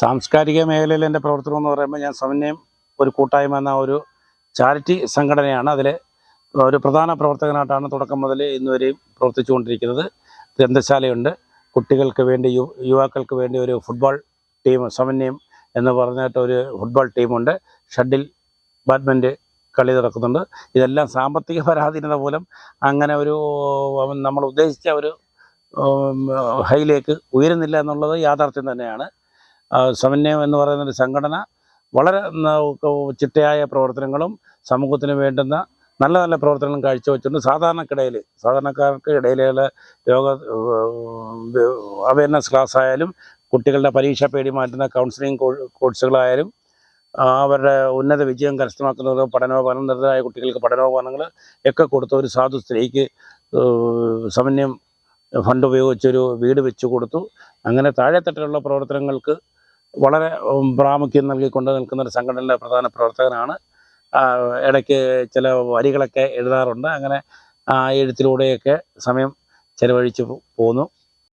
സാംസ്കാരിക മേഖലയിൽ എന്റെ പ്രവർത്തനം എന്ന് പറയുമ്പോൾ ഞാൻ സമന്വയം ഒരു കൂട്ടായ്മ എന്ന ഒരു ചാരിറ്റി സംഘടനയാണ്. അതിൽ ഒരു പ്രധാന പ്രവർത്തകനായിട്ടാണ് തുടക്കം മുതൽ ഇന്നുവരെയും പ്രവർത്തിച്ചുകൊണ്ടിരിക്കുന്നത്. ഗ്രന്ഥശാലയുണ്ട്. കുട്ടികൾക്ക് വേണ്ടി യു യുവാക്കൾക്ക് വേണ്ടി ഒരു ഫുട്ബോൾ ടീം സമന്വയം എന്ന് പറഞ്ഞിട്ട് ഒരു ഫുട്ബോൾ ടീമുണ്ട്. ഷട്ടിൽ ബാഡ്മിന്റ് കളി നടക്കുന്നുണ്ട്. ഇതെല്ലാം സാമ്പത്തിക പരാധീനത മൂലം അങ്ങനെ ഒരു നമ്മൾ ഉദ്ദേശിച്ച ഒരു ഹൈയിലേക്ക് ഉയരുന്നില്ല എന്നുള്ളത് യാഥാർത്ഥ്യം തന്നെയാണ്. സമന്വയം എന്ന് പറയുന്ന ഒരു സംഘടന വളരെ ചിട്ടയായ പ്രവർത്തനങ്ങളും സമൂഹത്തിന് വേണ്ടുന്ന നല്ല നല്ല പ്രവർത്തനങ്ങളും കാഴ്ചവെച്ചിട്ടുണ്ട്. സാധാരണക്കിടയിൽ സാധാരണക്കാർക്ക് ഇടയിലുള്ള രോഗ അവയർനെസ് ക്ലാസ് ആയാലും കുട്ടികളുടെ പരീക്ഷ പേടി മാറ്റുന്ന കൗൺസിലിംഗ് കോഴ്സുകളായാലും അവരുടെ ഉന്നത വിജയം കരസ്ഥമാക്കുന്നത് പഠനോപകരണരായ കുട്ടികൾക്ക് പഠനോപകരണങ്ങൾ ഒക്കെ കൊടുത്ത ഒരു സാധു സ്ത്രീക്ക് സമന്വയം ഫണ്ട് ഉപയോഗിച്ചൊരു വീട് വെച്ചു കൊടുത്തു. അങ്ങനെ താഴെത്തട്ടിലുള്ള പ്രവർത്തനങ്ങൾക്ക് വളരെ പ്രാമുഖ്യം നൽകിക്കൊണ്ട് നിൽക്കുന്ന ഒരു സംഘടനയുടെ പ്രധാന പ്രവർത്തകനാണ്. ഇടയ്ക്ക് ചില വരികളൊക്കെ എഴുതാറുണ്ട്. അങ്ങനെ ആ എഴുത്തിലൂടെയൊക്കെ സമയം ചിലവഴിച്ച് പോന്നു.